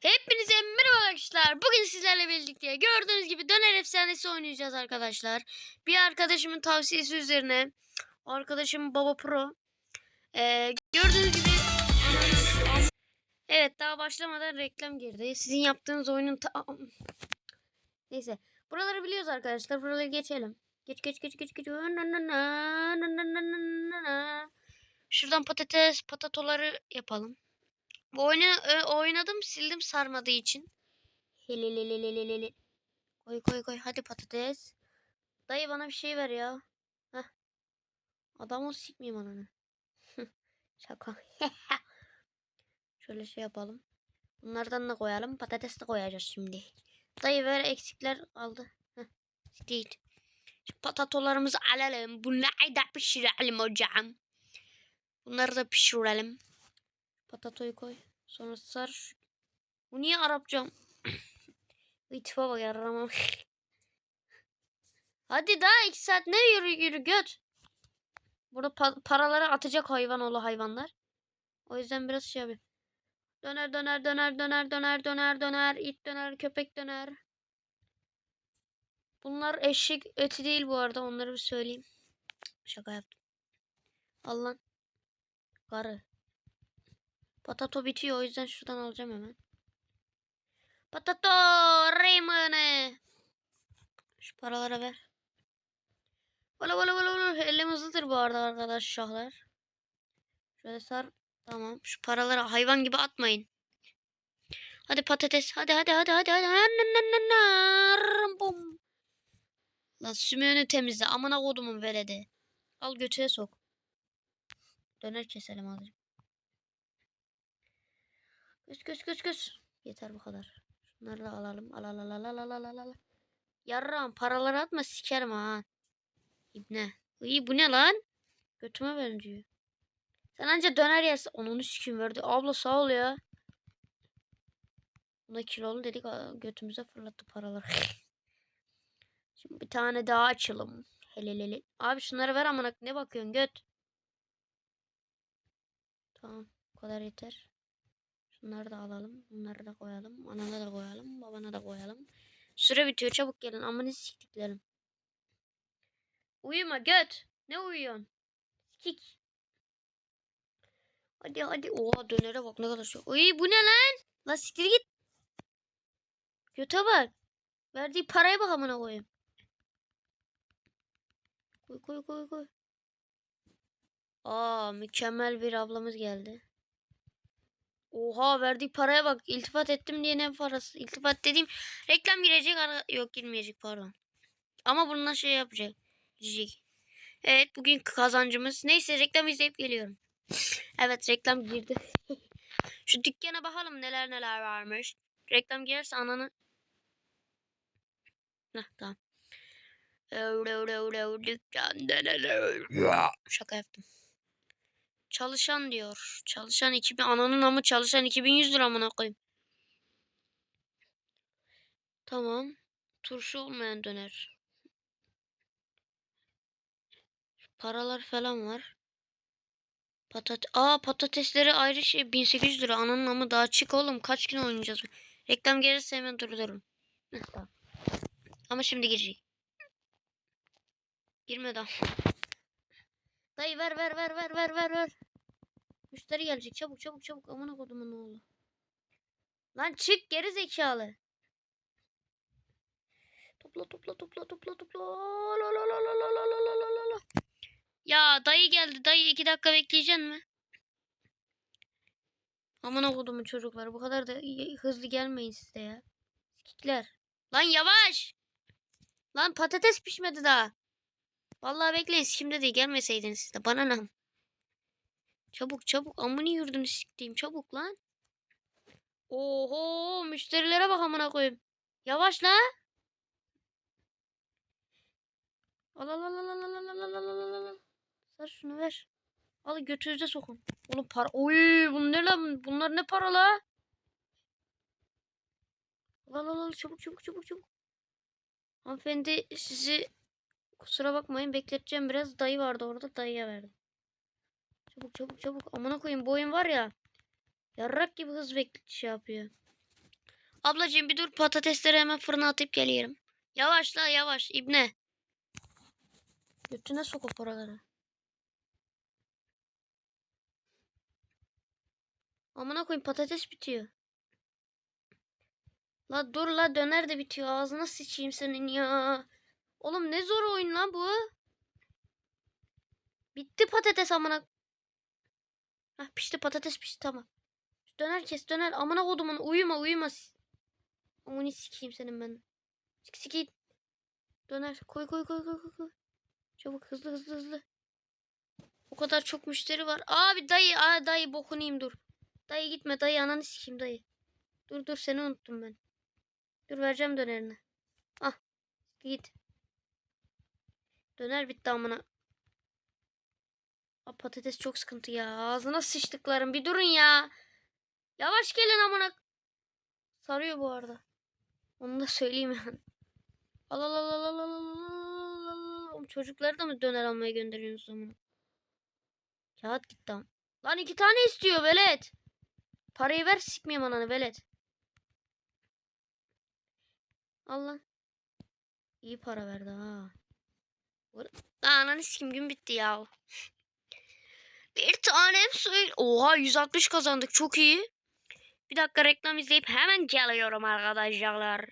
Hepinize merhaba arkadaşlar. Bugün sizlerle birlikte gördüğünüz gibi döner efsanesi oynayacağız arkadaşlar. Bir arkadaşımın tavsiyesi üzerine arkadaşım Baba Pro. Ee, gördüğünüz gibi Evet daha başlamadan reklam girdi. Sizin yaptığınız oyunun ta- Neyse. Buraları biliyoruz arkadaşlar. Buraları geçelim. Geç geç geç geç geç. Şuradan patates patatoları yapalım. Bu oyunu oynadım sildim sarmadığı için. Helelelelelelele. Koy koy koy hadi patates. Dayı bana bir şey ver ya. Heh. Adam ol sikmeyeyim ananı. Şaka. Şöyle şey yapalım. Bunlardan da koyalım. Patates de koyacağız şimdi. Dayı ver eksikler aldı. Heh. Değil. Şu patatolarımızı alalım. Bunları da pişirelim hocam. Bunları da pişirelim. Patatoyu koy. Sonra sar. Bu niye Arapça? İtifa bak yaramam. Hadi daha iki saat ne yürü yürü göt. Burada pa- paraları atacak hayvan oğlu hayvanlar. O yüzden biraz şey yapayım. Döner döner döner döner döner döner döner it döner köpek döner. Bunlar eşek eti değil bu arada onları bir söyleyeyim. Şaka yaptım. Al lan. Karı. Patato bitiyor o yüzden şuradan alacağım hemen. Patato Raymond'ı. Şu paralara ver. Valla valla valla valla. Elim hızlıdır bu arada arkadaşlar. Şöyle sar. Tamam. Şu paraları hayvan gibi atmayın. Hadi patates. Hadi hadi hadi hadi hadi. Bum. Lan sümüğünü temizle. Amına kodumun veledi. Al götüne sok. Döner keselim azıcık. Göz göz göz göz. Yeter bu kadar. Şunları da alalım. Al al al al al al al al. Yarram paraları atma sikerim ha. İbne. İyi bu ne lan? Götüme benziyor. Sen anca döner yersin. Onun sikim verdi. Abla sağ ol ya. Buna kilolu dedik götümüze fırlattı paraları. Şimdi bir tane daha açalım. Helelele. Abi şunları ver amına ne bakıyorsun göt. Tamam bu kadar yeter. Şunları da alalım. Bunları da koyalım. Anana da koyalım. Babana da koyalım. Süre bitiyor. Çabuk gelin. Amını siktiklerim. Uyuma göt. Ne uyuyorsun? Sikik. Hadi hadi. Oha dönere bak ne kadar çok. Uy bu ne lan? La siktir git. Göte bak. Verdiği paraya bak amına koyayım. Koy koy koy koy. Aa mükemmel bir ablamız geldi. Oha verdiği paraya bak. İltifat ettim diye ne parası? İltifat dediğim reklam girecek. ara- Yok girmeyecek pardon. Ama bununla şey yapacak. Girecek. Evet bugün kazancımız. Neyse reklam izleyip geliyorum. evet reklam girdi. Şu dükkana bakalım neler neler varmış. Reklam gelirse ananı. Heh tamam. Şaka yaptım. Çalışan diyor. Çalışan 2000 ananın amı çalışan 2100 lira amına koyayım. Tamam. Turşu olmayan döner. Paralar falan var. Patat Aa patatesleri ayrı şey 1800 lira. Ananın amı daha çık oğlum. Kaç gün oynayacağız? Reklam gelirse hemen durdururum. Ama şimdi girecek. Girme daha. Dayı ver ver ver ver ver ver ver. Müşteri gelecek çabuk çabuk çabuk amına kodumun oğlu. Lan çık geri zekalı. Topla topla topla topla topla. La la la la la la la la la la. Ya dayı geldi dayı iki dakika bekleyeceksin mi? Amına kodumun çocukları bu kadar da hızlı gelmeyin siz de ya. Sikikler. Lan yavaş. Lan patates pişmedi daha. Vallahi bekleyin şimdi değil gelmeseydiniz siz de bana ne? Çabuk çabuk amını yurdunu siktiğim çabuk lan. Oho müşterilere bak amına koyayım. Yavaş la. Al al al al al al al al al al al. Sar şunu ver. Al götünüze sokun. Oğlum para. Oy bunlar ne lan? Bunlar ne para la? Al al al çabuk çabuk çabuk çabuk. Hanımefendi sizi kusura bakmayın bekleteceğim biraz. Dayı vardı orada dayıya verdim. Çabuk çabuk çabuk. Amına koyayım bu oyun var ya. Yarrak gibi hız bekle şey yapıyor. Ablacığım bir dur patatesleri hemen fırına atıp geliyorum. Yavaş la yavaş ibne. Götüne sok o paraları. Amına koyayım patates bitiyor. La dur la döner de bitiyor. Ağzına sıçayım senin ya. Oğlum ne zor oyun lan bu. Bitti patates amına. Hah pişti patates pişti tamam. Döner kes döner. Amına kodumun uyuma uyuma. Amını sikeyim senin ben. Sik sik git. Döner. Koy koy koy koy koy. Çabuk hızlı hızlı hızlı. O kadar çok müşteri var. Abi dayı aa, dayı bokunu yiyeyim dur. Dayı gitme dayı ananı sikeyim dayı. Dur dur seni unuttum ben. Dur vereceğim dönerini. Ah git. Döner bitti amına. Aa, patates çok sıkıntı ya. Ağzına sıçtıklarım. Bir durun ya. Yavaş gelin amına. Sarıyor bu arada. Onu da söyleyeyim yani. Al al al al al al al. Çocukları da mı döner almaya gönderiyorsunuz amına? Kağıt gitti am. Lan iki tane istiyor velet. Parayı ver sikmeyeyim ananı velet. Allah. İyi para verdi ha. Lan ananı sikim gün bitti ya. Bir tanem söyle. Oha 160 kazandık çok iyi. Bir dakika reklam izleyip hemen geliyorum arkadaşlar.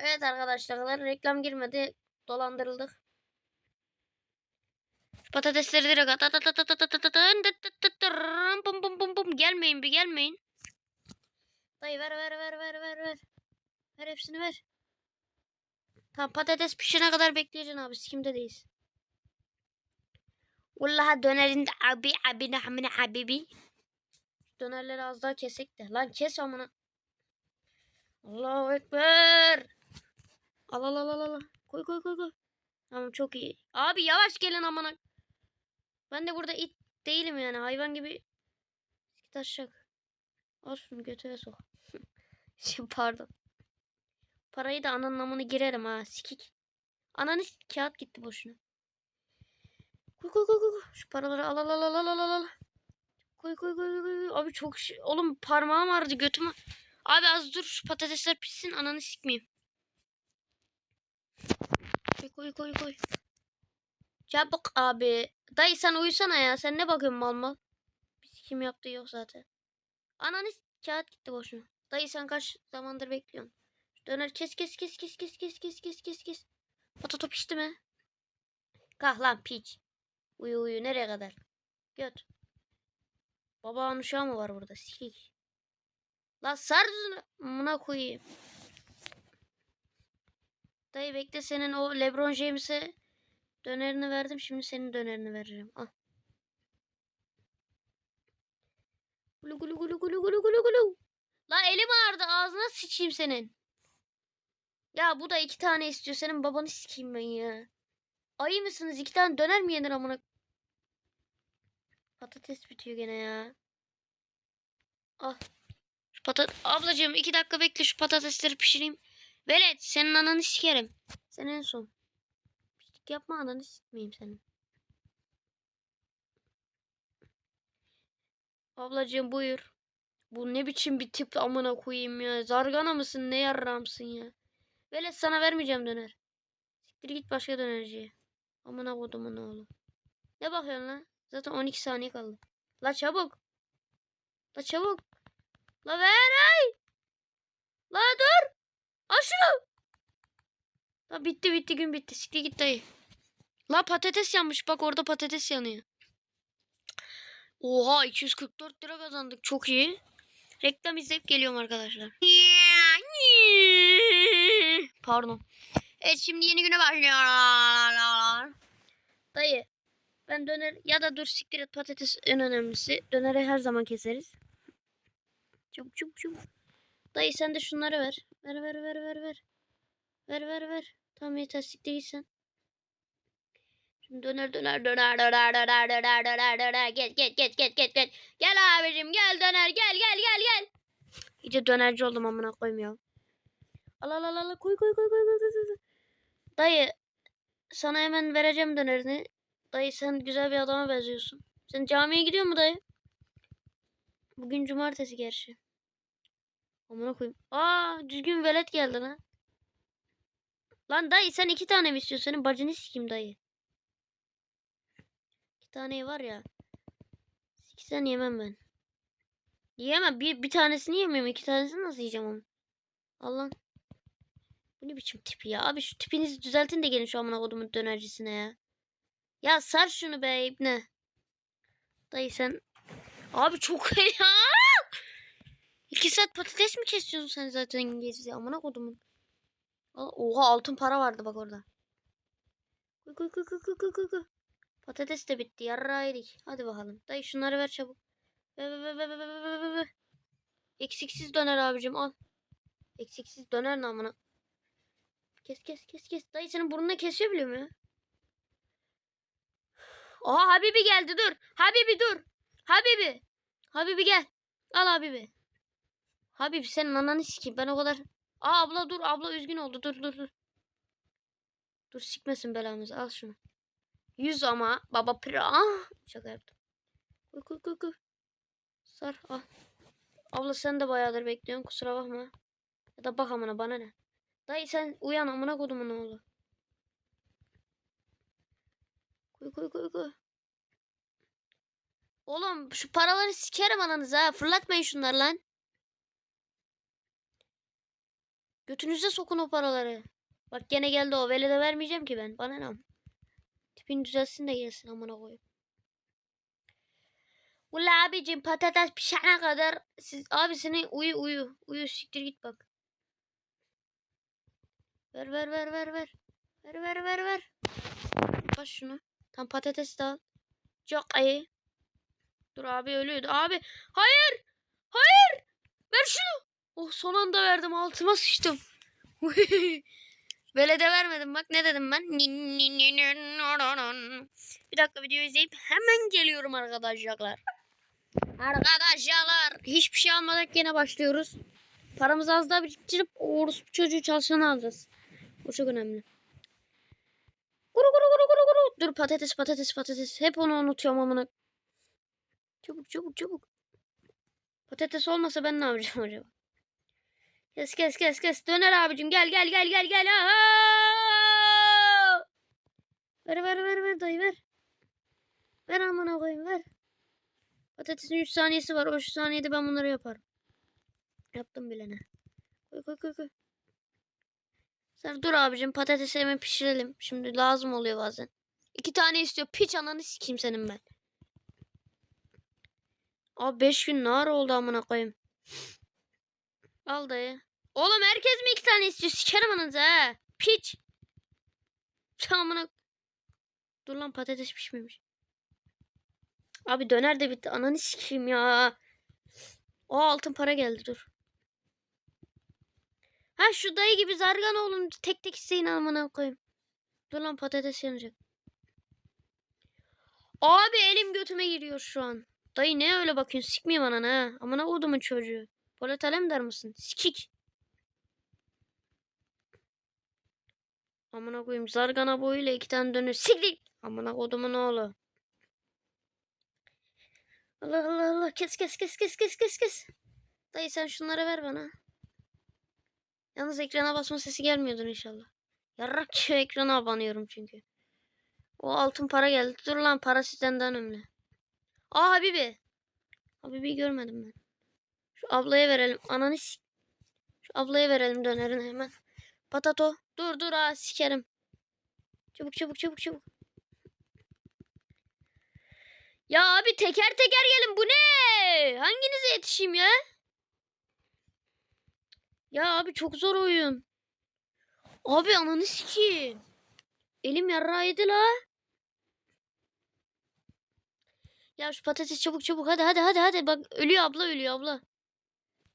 Evet arkadaşlar reklam girmedi. Dolandırıldık. Patatesleri direkt at gelmeyin bir gelmeyin. Dayı ver ver ver ver ver ver. Ver hepsini ver. Tamam patates pişene kadar bekleyeceksin abi sikimdedeyiz. Vallahi dönerin de abi abi nahmine habibi. Dönerleri az daha kesek de. Lan kes amına. Allahu Ekber. Al al al al al. Koy koy koy koy. Tamam çok iyi. Abi yavaş gelin amına. Ben de burada it değilim yani. Hayvan gibi sikit aşacak. Al şunu götüre sok. Şimdi pardon. Parayı da ananın amını girerim ha. Sikik. Ananı kağıt gitti boşuna. Koy koy koy koy. Şu paraları al al al al al al al. Koy koy koy koy. Abi çok şey. Oğlum parmağım ağrıdı götüm. Abi az dur şu patatesler pişsin ananı sikmeyeyim. Koy koy koy koy. Çabuk abi. Dayı sen uyusana ya. Sen ne bakıyorsun mal mal? Bir kim yaptığı yok zaten. Ananı kağıt gitti boşuna. Dayı sen kaç zamandır bekliyorsun? Döner kes kes kes kes kes kes kes kes kes kes. Patato pişti mi? Kah lan piç. Uyu uyu nereye kadar? Göt. Babanın uşağı mı var burada? Sikik. La sar. Amına koyayım. Dayı bekle senin o Lebron James'e dönerini verdim. Şimdi senin dönerini vereceğim. Al. Gulu gulu gulu gulu gulu gulu gulu. La elim ağrıdı. Ağzına sıçayım senin. Ya bu da iki tane istiyor. Senin babanı sikeyim ben ya. Ayı mısınız? İki tane döner mi yenir amına? Patates bitiyor gene ya. Al. Şu patat Ablacığım iki dakika bekle şu patatesleri pişireyim. Velet senin ananı sikerim. Sen en son. Pislik yapma ananı sikmeyeyim senin. Ablacığım buyur. Bu ne biçim bir tip amına koyayım ya. Zargana mısın ne yarramsın ya. Velet sana vermeyeceğim döner. Siktir git başka dönerciye. Amına kodumun oğlu. Ne bakıyorsun lan? Zaten 12 saniye kaldı. La çabuk. La çabuk. La ver ay. La dur. Al şunu. La bitti bitti gün bitti. Siktir git dayı. La patates yanmış. Bak orada patates yanıyor. Oha 244 lira kazandık. Çok iyi. Reklam izleyip geliyorum arkadaşlar. Pardon. Evet şimdi yeni güne başlıyor. Dayı ben döner ya da dur siktir et patates en önemlisi. Döneri her zaman keseriz. Çabuk çabuk çabuk. Dayı sen de şunları ver. Ver ver ver ver ver. Ver ver ver. Tamam yeter siktir git sen. Şimdi döner döner döner döner döner döner döner döner gel gel gel gel gel gel. Gel abicim gel döner gel gel gel gel. İyice dönerci oldum amına ya. Al al al al koy koy koy koy koy koy. Dayı sana hemen vereceğim dönerini. Dayı sen güzel bir adama benziyorsun. Sen camiye gidiyor mu dayı? Bugün cumartesi gerçi. Amına koyayım. Aa düzgün velet geldi lan. Lan dayı sen iki tane mi istiyorsun? Senin bacını sikeyim dayı. İki tane var ya. Siksen yemem ben. Yiyemem. Bir, bir tanesini yemiyorum. İki tanesini nasıl yiyeceğim onu? Allah. Bu ne biçim tipi ya? Abi şu tipinizi düzeltin de gelin şu amına kodumun dönercisine ya. Ya sar şunu be ibne. Dayı sen. Abi çok ya. İki saat patates mi kesiyorsun sen zaten gezi amına kodumun. Oha altın para vardı bak orada. Kuy kuy kuy kuy kuy kuy kuy. Patates de bitti yarra yedik. Hadi bakalım. Dayı şunları ver çabuk. Ver ver ver ver ver ver ver. Eksiksiz döner abicim al. Eksiksiz döner namına. Kes kes kes kes. Dayı senin burnuna kesiyor biliyor mu? Oha Habibi geldi dur. Habibi dur. Habibi. Habibi gel. Al Habibi. Habib senin ananı sikeyim. Ben o kadar... Aa abla dur. Abla üzgün oldu. Dur dur dur. Dur sikmesin belamızı. Al şunu. Yüz ama. Baba pira. Ah! Şaka yaptım. Koy koy koy koy. Sar al. Abla sen de bayağıdır bekliyorsun. Kusura bakma. Ya da bak amına bana ne. Dayı sen uyan amına kodumun oğlu. Koy koy koy koy. Oğlum şu paraları sikerim ananıza ha. Fırlatmayın şunları lan. Götünüze sokun o paraları. Bak gene geldi o. Vele de vermeyeceğim ki ben. Bana ne? Tipini düzelsin de gelsin amına koyayım. Ula abicim patates pişene kadar siz abisini uyu uyu. Uyu siktir git bak. Ver ver ver ver ver. Ver ver ver ver. Bas şunu. Tam patates de al. Çok iyi. Dur abi ölüyordu. Abi hayır. Hayır. Ver şunu. Oh son anda verdim altıma sıçtım. Böyle de vermedim bak ne dedim ben. Bir dakika video izleyip hemen geliyorum arkadaşlar. Arkadaşlar hiçbir şey almadan yine başlıyoruz. Paramızı az daha biriktirip orospu çocuğu çalışanı alacağız. O çok önemli. Kuru kuru kuru kuru kuru. Dur patates patates patates. Hep onu unutuyorum amına. Çabuk çabuk çabuk. Patates olmasa ben ne yapacağım acaba? Kes kes kes kes. Döner abicim gel gel gel gel gel. Aa! Ver ver ver ver dayı ver. Ver amına koyayım ver. Patatesin 3 saniyesi var. O 3 saniyede ben bunları yaparım. Yaptım bile ne. Koy koy koy koy. Sen dur abicim patatesi hemen pişirelim. Şimdi lazım oluyor bazen. İki tane istiyor. Piç ananı sikeyim senin ben. Abi 5 gün nar oldu amına koyayım. Al dayı. Oğlum herkes mi iki tane istiyor? Sikerim ananızı ha. Piç. Amına. Dur lan patates pişmemiş. Abi döner de bitti. Ananı sikeyim ya. O altın para geldi dur. Ha şu dayı gibi zargan oğlum tek tek isteyin amına koyayım. Dur lan patates yanacak. Abi elim götüme giriyor şu an. Dayı ne öyle bakıyorsun? Sikmeyeyim ananı ha. Amına kodumun çocuğu. Polat alem der misin? Sikik. Amına koyayım zargana boyuyla iki tane dönüyor. Siklik. Amına kodumun oğlu. Allah Allah Allah kes kes kes kes kes kes kes. Dayı sen şunları ver bana. Yalnız ekrana basma sesi gelmiyordur inşallah. Yarrak şu ekrana abanıyorum çünkü. O altın para geldi. Dur lan para sizden daha önemli. Aa Habibi. Habibi görmedim ben. Şu ablaya verelim. Ananı. Şu ablaya verelim dönerini hemen. Patato. Dur dur ha sikerim. Çabuk çabuk çabuk çabuk. Ya abi teker teker gelin bu ne? Hanginize yetişeyim ya? Ya abi çok zor oyun. Abi ananı sikeyim. Elim yarrağıydı la. Ya şu patates çabuk çabuk hadi hadi hadi hadi bak ölüyor abla ölüyor abla.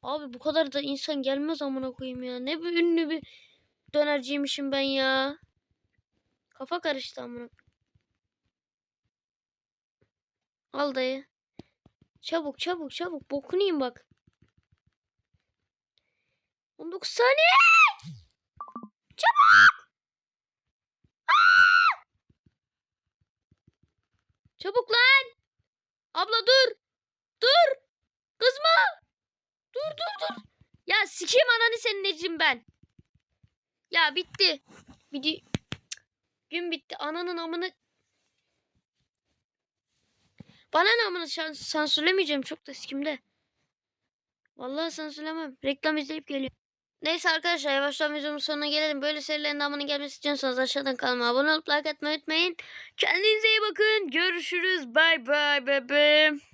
Abi bu kadar da insan gelmez amına koyayım ya. Ne bir ünlü bir dönerciymişim ben ya. Kafa karıştı amına. Al dayı. Çabuk çabuk çabuk bokunu yiyeyim bak. 19 saniye. Çabuk. Çabuk lan. Abla dur. Dur. Kızma. Dur dur dur. Ya sikeyim ananı senin necim ben. Ya bitti. Video... Gün bitti. Ananın amını... Bana ne amını sansürlemeyeceğim. Çok da sikimde. Vallahi sansürlemem. Reklam izleyip geliyorum. Neyse arkadaşlar yavaştan videonun sonuna gelelim. Böyle serilerin devamının gelmesi istiyorsanız aşağıdan kanalıma abone olup like atmayı unutmayın. Kendinize iyi bakın. Görüşürüz. Bay bay bebeğim.